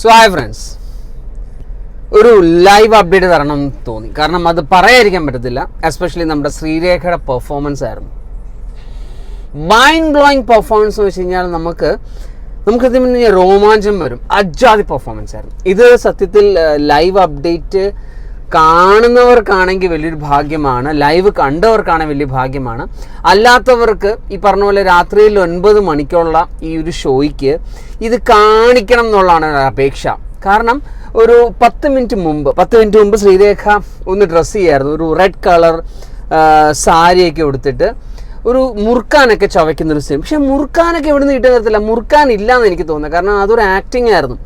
So hi friends ഒരു live update തരണം എന്ന് തോന്നി. കാരണം അത് പറയാതിരിക്കാൻ പറ്റത്തില്ല. എസ്പെഷ്യലി നമ്മുടെ ശ്രീരേഖയുടെ പെർഫോമൻസ് ആയിരുന്നു. മൈൻഡ് ബ്ലോയിങ് പെർഫോമൻസ് എന്ന് വെച്ച് കഴിഞ്ഞാൽ നമുക്ക് നമുക്ക് ഇതിന് മുന്നേ രോമാഞ്ചം വരും. അജാതി പെർഫോമൻസ് ആയിരുന്നു. ഇത് സത്യത്തിൽ ലൈവ് അപ്ഡേറ്റ് കാണുന്നവർക്കാണെങ്കിൽ വലിയൊരു ഭാഗ്യമാണ് ലൈവ് കണ്ടവർക്കാണെങ്കിൽ വലിയ ഭാഗ്യമാണ്. അല്ലാത്തവർക്ക് ഈ പറഞ്ഞ പോലെ രാത്രിയിൽ ഒൻപത് മണിക്കുള്ള ഈ ഒരു ഷോയ്ക്ക് ഇത് കാണിക്കണം എന്നുള്ളതാണ് അപേക്ഷ. കാരണം ഒരു പത്ത് മിനിറ്റ് മുമ്പ് പത്ത് മിനിറ്റ് മുമ്പ് ശ്രീരേഖ ഒന്ന് ഡ്രസ്സ് ചെയ്യായിരുന്നു. ഒരു റെഡ് കളർ സാരിയൊക്കെ ഉടുത്തിട്ട് ഒരു മുറുക്കാനൊക്കെ ചവയ്ക്കുന്ന ഒരു സിനിമ പക്ഷെ മുറുക്കാനൊക്കെ എവിടെ നിന്ന് കിട്ടാൻ തരത്തില്ല മുറുക്കാൻ ഇല്ല എന്ന് എനിക്ക് തോന്നുന്നത് കാരണം അതൊരു ആക്ടിങ് ആയിരുന്നു.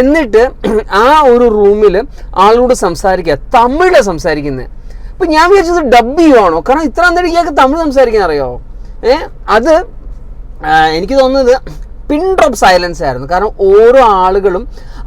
എന്നിട്ട് ആ ഒരു റൂമിൽ ആളോട് സംസാരിക്കുക. തമിഴ് സംസാരിക്കുന്നത് അപ്പം ഞാൻ വിചാരിച്ചത് ഡബ് ചെയ്യുവാണോ? കാരണം ഇത്ര അന്തരിക്കൊക്കെ തമിഴ് സംസാരിക്കാൻ അറിയോ? ഏ? അത് എനിക്ക് തോന്നുന്നത് പിൻ ഡ്രോപ്പ് സൈലൻസ് ആയിരുന്നു. കാരണം ഓരോ ആളുകളും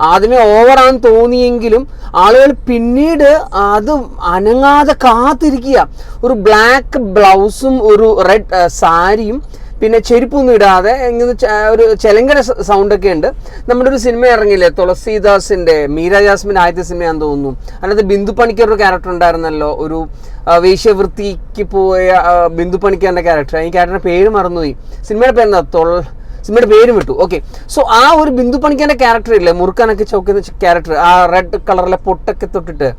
ആദ്യമേ ഓവറാന്ന് തോന്നിയെങ്കിലും ആളുകൾ പിന്നീട് അത് അനങ്ങാതെ കാത്തിരിക്കുക. ഒരു ബ്ലാക്ക് ബ്ലൗസും ഒരു റെഡ് സാരിയും പിന്നെ ചെരുപ്പൊന്നും ഇടാതെ ഇങ്ങനെ ഒരു ചെലങ്കര സൗണ്ടൊക്കെ ഉണ്ട്. നമ്മുടെ ഒരു സിനിമ ഇറങ്ങിയില്ലേ? തുളസീദാസിന്റെ മീര ജാസ്മിന്റെ ആദ്യത്തെ സിനിമയാന്ന് തോന്നുന്നു. അതിനകത്ത് ബിന്ദു പണിക്കറുടെ ക്യാരക്ടർ ഉണ്ടായിരുന്നല്ലോ. ഒരു വേശ്യവൃത്തിക്ക് പോയ ബിന്ദു പണിക്കറിന്റെ ക്യാരക്ടർ ഈ ക്യാരക്ടറിന്റെ പേര് മറന്നുപോയി. സിനിമയുടെ പേരെന്താ? തൊൾ സിനിമയുടെ പേരും വിട്ടു ഓക്കെ സോ ആ ഒരു ബിന്ദു പണിക്കാന്റെ ക്യാരക്ടർ ഇല്ലേ? മുറുക്കാനൊക്കെ ചോക്കുന്ന ക്യാരക്ടർ ആ റെഡ് കളറിലെ പൊട്ടൊക്കെ തൊട്ടിട്ട്.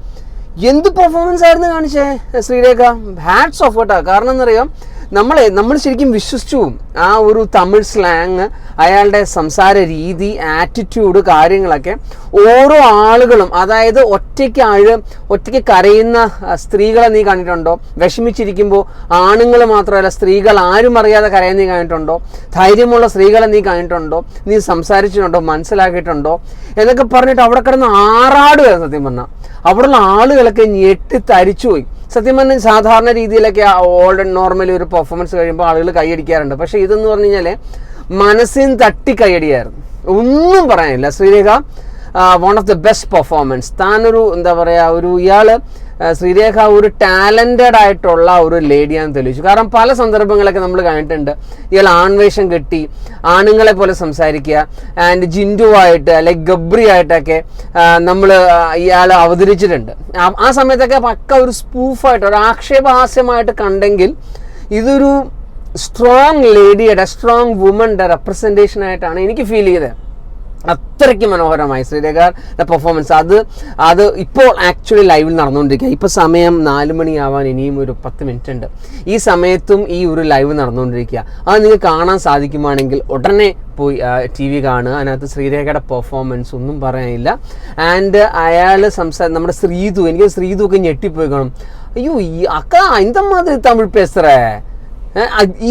എന്ത് പെർഫോമൻസ് ആയിരുന്നു കാണിച്ചേ ശ്രീരേഖ? ഹാറ്റ്സ് ഓഫ് കേട്ടോ. കാരണം എന്നറിയാം നമ്മളെ നമ്മൾ ശരിക്കും വിശ്വസിച്ചു ആ ഒരു തമിഴ് സ്ലാങ് അയാളുടെ സംസാര രീതി ആറ്റിറ്റ്യൂഡ് കാര്യങ്ങളൊക്കെ ഓരോ ആളുകളും അതായത് ഒറ്റയ്ക്ക് ആഴ് ഒറ്റയ്ക്ക് കരയുന്ന സ്ത്രീകളെ നീ കണ്ടിട്ടുണ്ടോ? വിഷമിച്ചിരിക്കുമ്പോൾ ആണുങ്ങൾ മാത്രമല്ല സ്ത്രീകൾ ആരും അറിയാതെ കരയാൻ നീ കണ്ടിട്ടുണ്ടോ? ധൈര്യമുള്ള സ്ത്രീകളെ നീ കണ്ടിട്ടുണ്ടോ? നീ സംസാരിച്ചിട്ടുണ്ടോ? മനസ്സിലാക്കിയിട്ടുണ്ടോ? എന്നൊക്കെ പറഞ്ഞിട്ട് അവിടെ കിടന്ന് ആറാടുകയാണ് സത്യം പറഞ്ഞാൽ അവിടെയുള്ള ആളുകളൊക്കെ ഞെട്ടി തരിച്ചുപോയി സത്യം പറഞ്ഞാൽ സാധാരണ രീതിയിലൊക്കെ ഓൾഡ് നോർമലി ഒരു പെർഫോമൻസ് കഴിയുമ്പോൾ ആളുകൾ കൈയടിക്കാറുണ്ട് പക്ഷെ ഇതെന്ന് പറഞ്ഞു കഴിഞ്ഞാൽ മനസ്സിന് തട്ടി കൈയടിയായിരുന്നു ഒന്നും പറയാനില്ല. Sreerekha one of the best performance താനൊരു എന്താ പറയുക ഒരു ഇയാൾ ആ, ശ്രീരേഖ ഒരു ടാലന്റഡ് ആയിട്ടുള്ള ഒരു ലേഡിയാന്ന് തെളിയിച്ചു. കാരണം പല സന്ദർഭങ്ങളൊക്കെ നമ്മൾ കണ്ടിട്ടുണ്ട്. ഇയാൾ ആൺവേഷം കെട്ടി ആണുങ്ങളെ പോലെ സംസാരിക്കുക ആൻഡ് ജിൻഡുവായിട്ട് അല്ലെങ്കിൽ ഗബ്രി ആയിട്ടൊക്കെ നമ്മൾ ഇയാൾ അവതരിച്ചിട്ടുണ്ട്. ആ- ആ സമയത്തൊക്കെ പക്ക ഒരു സ്പൂഫായിട്ട് ഒരു ആക്ഷേപഹാസ്യമായിട്ട് കണ്ടെങ്കിൽ ഇതൊരു സ്ട്രോങ് ലേഡിയുടെ സ്ട്രോങ് വുമന്റെ റെപ്രസെന്റേഷൻ ആയിട്ടാണ് എനിക്ക് ഫീൽ ചെയ്തത്. അത്രയ്ക്ക് മനോഹരമായി. ശ്രീരേഖാറിന്റെ പെർഫോമൻസ് അത് അത് ഇപ്പോൾ ആക്ച്വലി ലൈവിൽ നടന്നുകൊണ്ടിരിക്കുക. ഇപ്പോൾ സമയം നാല് മണിയാവാൻ ഇനിയും ഒരു പത്ത് മിനിറ്റ് ഉണ്ട് ഈ സമയത്തും ഈ ഒരു ലൈവ് നടന്നുകൊണ്ടിരിക്കുക. അത് നിങ്ങൾക്ക് കാണാൻ സാധിക്കുവാണെങ്കിൽ ഉടനെ പോയി ടി വി കാണുക. അതിനകത്ത് ശ്രീരേഖയുടെ പെർഫോമൻസ് ഒന്നും പറയാനില്ല. ആൻഡ് അയാൾ സംസാ നമ്മുടെ ശ്രീതു എനിക്ക് ശ്രീതു ഒക്കെ ഞെട്ടിപ്പോയി കാണും. അയ്യോ ഈ അക്ക എന്താ മാതിരി തമിഴ് പേസറേ?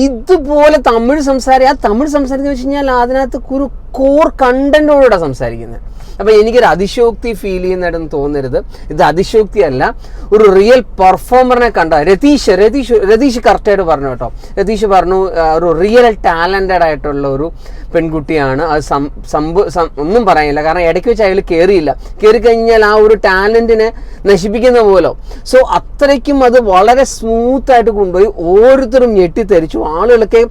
ഇതുപോലെ തമിഴ് സംസാരം ആ തമിഴ് സംസാരിക്കുന്ന വെച്ച് കഴിഞ്ഞാൽ അതിനകത്ത് കുറു കോർ കണ്ടന്റോടെ സംസാരിക്കുന്നത് അപ്പം എനിക്കൊരു അതിശോക്തി ഫീൽ ചെയ്യുന്നതായിട്ടൊന്നും തോന്നരുത്. ഇത് അതിശോക്തി അല്ല ഒരു റിയൽ പെർഫോമറിനെ കണ്ട രതീഷ് രതീഷ് രതീഷ് കറക്റ്റായിട്ട് പറഞ്ഞു കേട്ടോ. രതീഷ് പറഞ്ഞു ഒരു റിയൽ ടാലന്റഡ് ആയിട്ടുള്ള ഒരു പെൺകുട്ടിയാണ്. അത് ഒന്നും പറയാനില്ല. കാരണം ഇടയ്ക്ക് വെച്ച് അയാൾ കയറിയില്ല കയറി കഴിഞ്ഞാൽ ആ ഒരു ടാലന്റിനെ നശിപ്പിക്കുന്ന പോലെ. സോ അത്രയ്ക്കും അത് വളരെ സ്മൂത്ത് ആയിട്ട് കൊണ്ടുപോയി ഓരോരുത്തരും ഞെട്ടിത്തെരിച്ചു ആളുകളൊക്കെ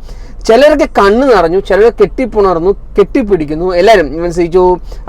ചിലരൊക്കെ കണ്ണ് നിറഞ്ഞു ചിലർ കെട്ടിപ്പുണർന്നു. കെട്ടിപ്പിടിക്കുന്നു. എല്ലാവരും സിജു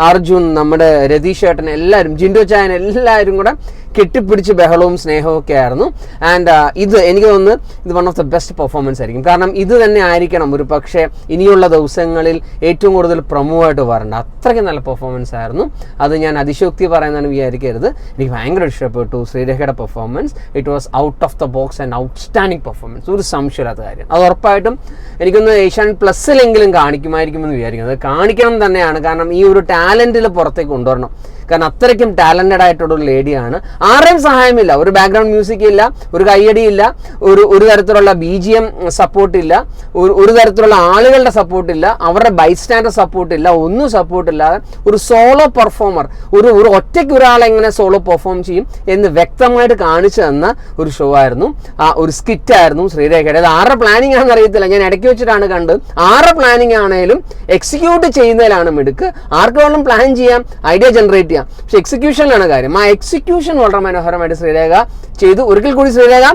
അർജുൻ നമ്മുടെ രതീഷ് ഏട്ടൻ എല്ലാവരും ജിൻഡോ ചായൻ എല്ലാവരും കൂടെ കെട്ടിപ്പിടിച്ച് ബഹളവും സ്നേഹവും ഒക്കെ ആയിരുന്നു. ആൻഡ് ഇത് എനിക്ക് തോന്നുന്നു ഇത് one of the best performance ആയിരിക്കും. കാരണം ഇത് തന്നെ ആയിരിക്കണം ഒരു പക്ഷേ ഇനിയുള്ള ദിവസങ്ങളിൽ ഏറ്റവും കൂടുതൽ പ്രമുഖമായിട്ട് വരേണ്ട. അത്രയ്ക്ക് നല്ല പെർഫോമൻസ് ആയിരുന്നു. അത് ഞാൻ അതിശോക്തി പറയുന്നതാണ് വിചാരിക്കരുത്. എനിക്ക് ഭയങ്കര ഇഷ്ടപ്പെട്ടു ശ്രീരേഖയുടെ performance it was out of the box and outstanding performance ഒരു സംശയമില്ലാത്ത കാര്യം. അത് ഉറപ്പായിട്ടും എനിക്കൊന്ന് ഏഷ്യാൻ പ്ലസ്സിലെങ്കിലും കാണിക്കുമായിരിക്കുമെന്ന് കാണിക്കണം തന്നെയാണ്. കാരണം ഈ ഒരു ടാലന്റിൽ പുറത്തേക്ക് കൊണ്ടുവരണം. കാരണം അത്രയ്ക്കും ടാലന്റഡ് ആയിട്ടുള്ള ഒരു ലേഡിയാണ്. ആരുടെയും സഹായമില്ല. ഒരു ബാക്ക്ഗ്രൗണ്ട് മ്യൂസിക് ഇല്ല ഒരു കയ്യടിയില്ല ഒരു ഒരു തരത്തിലുള്ള ബി ജി എം സപ്പോർട്ടില്ല ഒരു ഒരു തരത്തിലുള്ള ആളുകളുടെ സപ്പോർട്ടില്ല അവരുടെ ബൈസ്റ്റാൻഡർ സപ്പോർട്ട് ഇല്ല ഒന്നും സപ്പോർട്ടില്ലാതെ ഒരു സോളോ പെർഫോമർ ഒരു ഒരു ഒറ്റയ്ക്ക് ഒരാൾ എങ്ങനെ സോളോ പെർഫോം ചെയ്യും എന്ന് വ്യക്തമായിട്ട് കാണിച്ചു തന്ന ഒരു ഷോ ആയിരുന്നു. ആ ഒരു സ്കിറ്റ് ആയിരുന്നു ശ്രീരേഖയുടെ. അത് ആരുടെ പ്ലാനിങ് ആണെന്ന് അറിയത്തില്ല. ഞാൻ ഇടയ്ക്ക് വെച്ചിട്ടാണ് കണ്ടത്. ആരുടെ പ്ലാനിങ് ആണെങ്കിലും എക്സിക്യൂട്ട് ചെയ്യുന്നതിലാണ് മിടുക്ക്. ആർക്കും പ്ലാൻ ചെയ്യാം. ഐഡിയ ജനറേറ്റ് ചെയ്യാം. പക്ഷെ എക്സിക്യൂഷനിലാണ് കാര്യം. ആ എക്സിക്യൂഷൻ വളരെ മനോഹരമായിട്ട് ശ്രീരേഖ ചെയ്തു. ഒരിക്കൽ കൂടി Sreerekha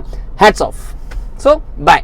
hats off so bye